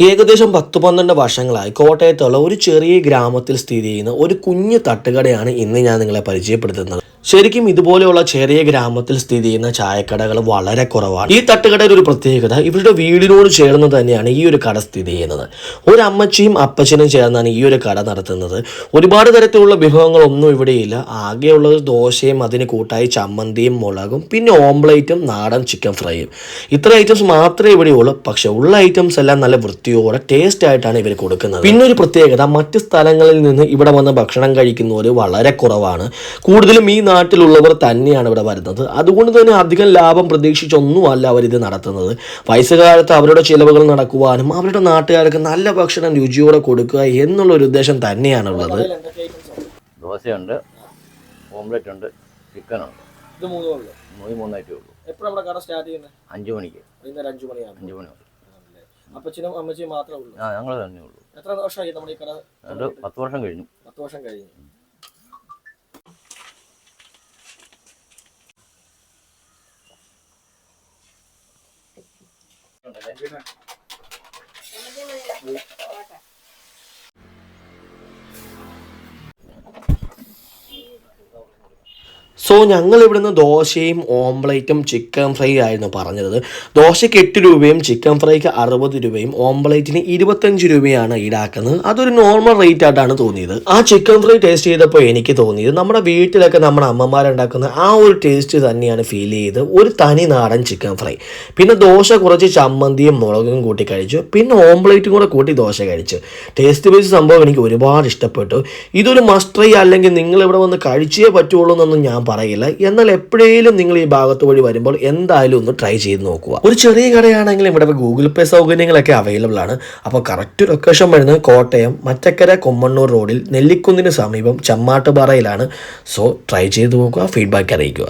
ഏകദേശം പത്ത് പന്ത്രണ്ട് വർഷങ്ങളായി കോട്ടയത്തുള്ള ഒരു ചെറിയ ഗ്രാമത്തിൽ സ്ഥിതി ചെയ്യുന്ന ഒരു കുഞ്ഞു തട്ടുകടയാണ് ഇന്ന് ഞാൻ നിങ്ങളെ പരിചയപ്പെടുത്തുന്നത്. ശരിക്കും ഇതുപോലെയുള്ള ചെറിയ ഗ്രാമത്തിൽ സ്ഥിതി ചെയ്യുന്ന ചായക്കടകൾ വളരെ കുറവാണ്. ഈ തട്ടുകടയുടെ ഒരു പ്രത്യേകത ഇവരുടെ വീടിനോട് ചേർന്ന് തന്നെയാണ് ഈ ഒരു കട സ്ഥിതി ചെയ്യുന്നത്. ഒരു അമ്മച്ചിയും അപ്പച്ചനും ചേർന്നാണ് ഈ ഒരു കട നടത്തുന്നത്. ഒരുപാട് തരത്തിലുള്ള വിഭവങ്ങളൊന്നും ഇവിടെയില്ല ആകെയുള്ളത് ദോശയും അതിന് കൂട്ടായി ചമ്മന്തിയും മുളകും പിന്നെ ഓംപ്ലേറ്റും നാടൻ ചിക്കൻ ഫ്രൈയും. ഇത്ര ഐറ്റംസ് മാത്രമേ ഇവിടെയുള്ളൂ പക്ഷെ ഉള്ള ഐറ്റംസ് എല്ലാം നല്ല വൃത്തിയോടെ ടേസ്റ്റ് ആയിട്ടാണ് ഇവർ കൊടുക്കുന്നത്. പിന്നെ ഒരു പ്രത്യേകത മറ്റ് സ്ഥലങ്ങളിൽ നിന്ന് ഇവിടെ വന്ന് ഭക്ഷണം കഴിക്കുന്നവർ വളരെ കുറവാണ്. കൂടുതലും ഈ നാട്ടിലുള്ളവർ തന്നെയാണ് ഇവിടെ വരുന്നത്. അതുകൊണ്ട് തന്നെ അധികം ലാഭം പ്രതീക്ഷിച്ചൊന്നുമല്ല അവരിത് നടത്തുന്നത്. വയസ്സുകാലത്ത് അവരുടെ ചിലവുകൾ നടക്കുവാനും അവരുടെ നാട്ടുകാർക്ക് നല്ല ഭക്ഷണം രുചിയോടെ കൊടുക്കുക എന്നുള്ള ഒരു ഉദ്ദേശം തന്നെയാണുള്ളത്. ദോശയുണ്ട് ഓംലെറ്റ് ഉണ്ട് ചിക്കനുണ്ട്. ഇത് മൂന്നേ മൂന്നായിട്ടേ ഉള്ളൂ. എപ്പോഴും നമ്മുടെ കട സ്റ്റാർട്ട് ചെയ്യുന്നത്? അഞ്ച് മണിക്ക്. വൈകുന്നേരം അഞ്ചു മണിയാണ്. അഞ്ച് മണി അപ്പച്ചനും അമ്മച്ചിയും മാത്രമേ ഉള്ളൂ. ആ ഞങ്ങൾ തന്നെ ഉള്ളൂ. എത്ര വർഷമായി നമ്മുടെ ഈ കട പത്ത് വർഷം കഴിഞ്ഞു. പത്ത് വർഷം കഴിഞ്ഞു. 来这边。സോ ഞങ്ങൾ ഇവിടുന്ന് ദോശയും ഓംപ്ലേറ്റും ചിക്കൻ ഫ്രൈ ആയിരുന്നു പറഞ്ഞത്. ദോശയ്ക്ക് എട്ട് രൂപയും ചിക്കൻ ഫ്രൈക്ക് അറുപത് രൂപയും ഓംപ്ലേറ്റിന് ഇരുപത്തഞ്ച് രൂപയാണ് ഈടാക്കുന്നത്. അതൊരു നോർമൽ റേറ്റ് ആയിട്ടാണ് തോന്നിയത്. ആ ചിക്കൻ ഫ്രൈ ടേസ്റ്റ് ചെയ്തപ്പോൾ എനിക്ക് തോന്നിയത് നമ്മുടെ വീട്ടിലൊക്കെ നമ്മുടെ അമ്മമാരുണ്ടാക്കുന്ന ആ ഒരു ടേസ്റ്റ് തന്നെയാണ് ഫീൽ ചെയ്ത് ഒരു തനി നാടൻ ചിക്കൻ ഫ്രൈ. പിന്നെ ദോശ കുറച്ച് ചമ്മന്തിയും മുളകും കൂട്ടി കഴിച്ചു. പിന്നെ ഓംപ്ലേറ്റും കൂടെ കൂട്ടി ദോശ കഴിച്ചു. ടേസ്റ്റ് ബേസ് സംഭവം എനിക്ക് ഒരുപാട് ഇഷ്ടപ്പെട്ടു. ഇതൊരു മസ്റ്റ് ട്രൈ അല്ലെങ്കിൽ നിങ്ങൾ ഇവിടെ വന്ന് കഴിച്ചേ പറ്റുള്ളൂ എന്നൊന്നും ഞാൻ പറയില്ല. എന്നാൽ എപ്പോഴേലും നിങ്ങൾ ഈ ഭാഗത്ത് വഴി വരുമ്പോൾ എന്തായാലും ഒന്ന് ട്രൈ ചെയ്ത് നോക്കുക. ഒരു ചെറിയ കടയാണെങ്കിലും ഇവിടെ ഗൂഗിൾ പേ സൗകര്യങ്ങളൊക്കെ അവൈലബിൾ ആണ്. അപ്പോൾ കറക്റ്റ് ലൊക്കേഷൻ വരുന്നത് കോട്ടയം മറ്റക്കര കൊമ്മണ്ണൂർ റോഡിൽ നെല്ലിക്കുന്നിന് സമീപം ചമ്മാട്ടുപാറയിലാണ്. സോ ട്രൈ ചെയ്ത് നോക്കുക ഫീഡ്ബാക്ക് അറിയിക്കുക.